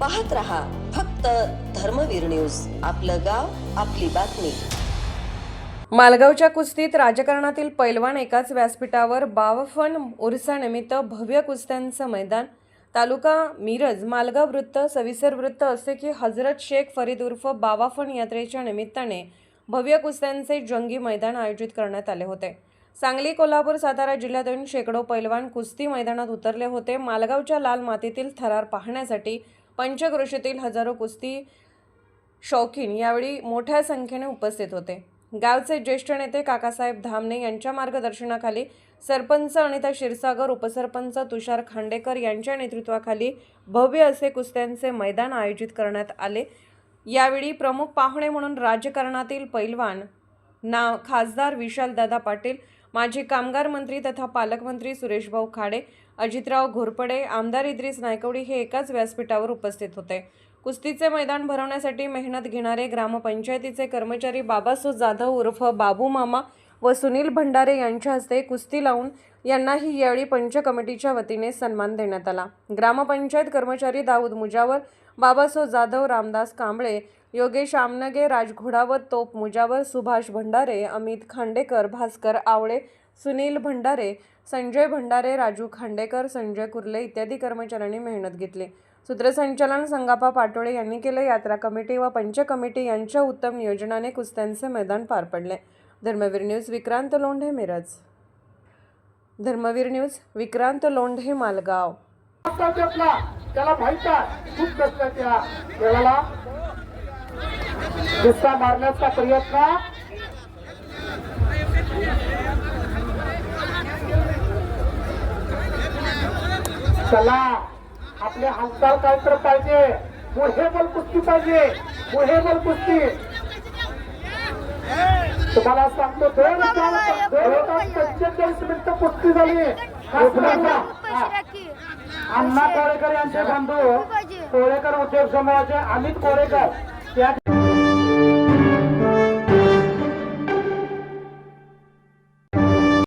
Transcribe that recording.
पाहत रहा फक्त धर्मवीर न्यूज. आपलं गाव आपली बातमी. मालगावच्या कुस्तीत राजकारणातील पैलवान एकाच व्यासपीठावर बावफन उर्सानिमित्त भव्य कुस्त्यांचं मैदान. तालुका मिरज मालगाव वृत्त सविसर वृत्त असे की हजरत शेख फरीद उर्फ बावाफन यात्रेच्या निमित्ताने भव्य कुस्त्यांचे जंगी मैदान आयोजित करण्यात आले होते. सांगली कोल्हापूर सातारा जिल्ह्यातून शेकडो पैलवान कुस्ती मैदानात उतरले होते. मालगावच्या लाल मातीतील थरार पाहण्यासाठी पंचक्रोशीतील हजारो कुस्ती शौकीन यावेळी मोठ्या संख्येने उपस्थित होते. गावचे ज्येष्ठ नेते काकासाहेब धामणे यांच्या मार्गदर्शनाखाली सरपंच अनिता क्षीरसागर उपसरपंच तुषार खांडेकर यांच्या नेतृत्वाखाली भव्य असे कुस्त्यांचे मैदान आयोजित करण्यात आले. यावेळी प्रमुख पाहुणे म्हणून राजकारणातील पैलवान ना खासदार विशालदादा पाटील माजी कामगार मंत्री तथा पालकमंत्री सुरेशभाऊ खाडे अजितराव घोरपडे आमदार इद्रिस नायकवडी हे एकाच व्यासपीठावर उपस्थित होते. कुस्तीचे मैदान भरवण्यासाठी मेहनत घेणारे ग्रामपंचायतीचे कर्मचारी बाबासो जाधव उर्फ बाबू मामा व सुनील भंडारे यांच्या हस्ते कुस्ती लावून यांनाही यावेळी पंच कमिटीच्या वतीने सन्मान देण्यात आला. ग्रामपंचायत कर्मचारी दाऊद मुजावर बाबासो जाधव रामदास कांबळे योगेश आमनगे राजघोडावत तोप मुजावर सुभाष भंडारे अमित खांडेकर भास्कर आवळे सुनील भंडारे संजय भंडारे राजू खांडेकर संजय कुर्ले इत्यादी कर्मचाऱ्यांनी मेहनत घेतली. सूत्रसंचालन संगापा पाटोळे यांनी केले यात्रा कमिटी व पंच कमिटी यांच्या उत्तम नियोजनाने कुस्त्यांचे मैदान पार पडले. धर्मवीर न्यूज विक्रांत लोंढे मिरज. धर्मवीर न्यूज विक्रांत लोंढे मालगाव. त्याला माहीत आहे खूप त्या गुस्सा मारण्याचा प्रयत्न. चला आपले हालचाल काय तर पाहिजे. मोहेबल कुस्ती पाहिजे. मोहेबल कुस्ती तुम्हाला सांगतो दोन तास दोन तास पंचेचाळीस मिनिटं कुस्ती झाली. अण्णा कोळेकर यांचे बंधू कोळेकर उद्योग समूहाचे अमित कोळेकर त्या